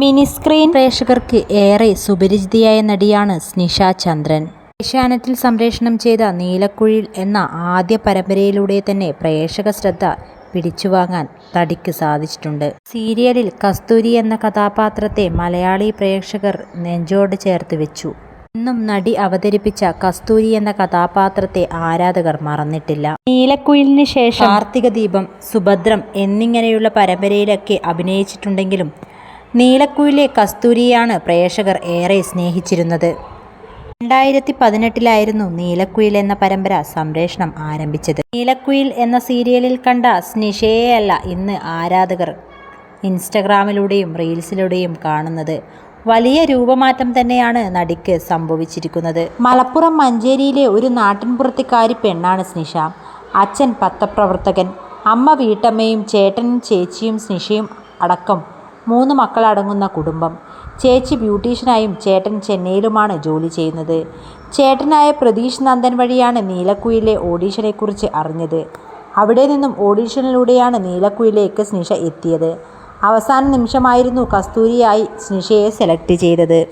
Mini screen പ്രേക്ഷകർക്ക് ഏറെ സുപരിചിതയായ നടിയാണ് സ്നിഷ ചന്ദ്രൻ. ഏഷ്യാനെറ്റിൽ സംപ്രേഷണം ചെയ്ത നീലക്കുഴിൽ എന്ന ആദ്യ പരമ്പരയിലൂടെ തന്നെ പ്രേക്ഷക ശ്രദ്ധ പിടിച്ചുവാങ്ങാൻ തടിക്ക് സാധിച്ചിട്ടുണ്ട്. സീരിയലിൽ കസ്തൂരി എന്ന കഥാപാത്രത്തെ മലയാളി പ്രേക്ഷകർ നെഞ്ചോട് ചേർത്ത് വെച്ചു. ഇന്നും നടി അവതരിപ്പിച്ച കസ്തൂരി എന്ന കഥാപാത്രത്തെ ആരാധകർ മറന്നിട്ടില്ല. നീലക്കുയിലിന് ശേഷം കാർത്തിക ദീപം സുഭദ്രം എന്നിങ്ങനെയുള്ള പരമ്പരയിലൊക്കെ അഭിനയിച്ചിട്ടുണ്ടെങ്കിലും നീലക്കുയിലെ കസ്തൂരിയാണ് പ്രേക്ഷകർ ഏറെ സ്നേഹിച്ചിരുന്നത്. രണ്ടായിരത്തി പതിനെട്ടിലായിരുന്നു നീലക്കുയിൽ എന്ന പരമ്പര സംപ്രേഷണം ആരംഭിച്ചത്. നീലക്കുയിൽ എന്ന സീരിയലിൽ കണ്ട സ്നിഷയെയല്ല ഇന്ന് ആരാധകർ ഇൻസ്റ്റഗ്രാമിലൂടെയും റീൽസിലൂടെയും കാണുന്നത്. വലിയ രൂപമാറ്റം തന്നെയാണ് നടിക്ക് സംഭവിച്ചിരിക്കുന്നത്. മലപ്പുറം മഞ്ചേരിയിലെ ഒരു നാട്ടിൻപുറത്തിക്കാരി പെണ്ണാണ് സ്നിഷ. അച്ഛൻ പത്രപ്രവർത്തകൻ അമ്മ വീട്ടമ്മയും ചേട്ടനും ചേച്ചിയും സ്നിഷയും അടക്കം മൂന്ന് മക്കളടങ്ങുന്ന കുടുംബം. ചേച്ചി ബ്യൂട്ടീഷ്യനായും ചേട്ടൻ ചെന്നൈയിലുമാണ് ജോലി ചെയ്യുന്നത്. ചേട്ടനായ പ്രതീഷ് നന്ദൻ വഴിയാണ് നീലക്കുയിലെ ഓഡീഷനെക്കുറിച്ച് അറിഞ്ഞത്. അവിടെ നിന്നും ഓഡീഷനിലൂടെയാണ് നീലക്കുയിലേക്ക് സ്നിഷ എത്തിയത്. അവസാന നിമിഷമായിരുന്നു കസ്തൂരിയായി സ്നിഷയെ സെലക്ട് ചെയ്തത്.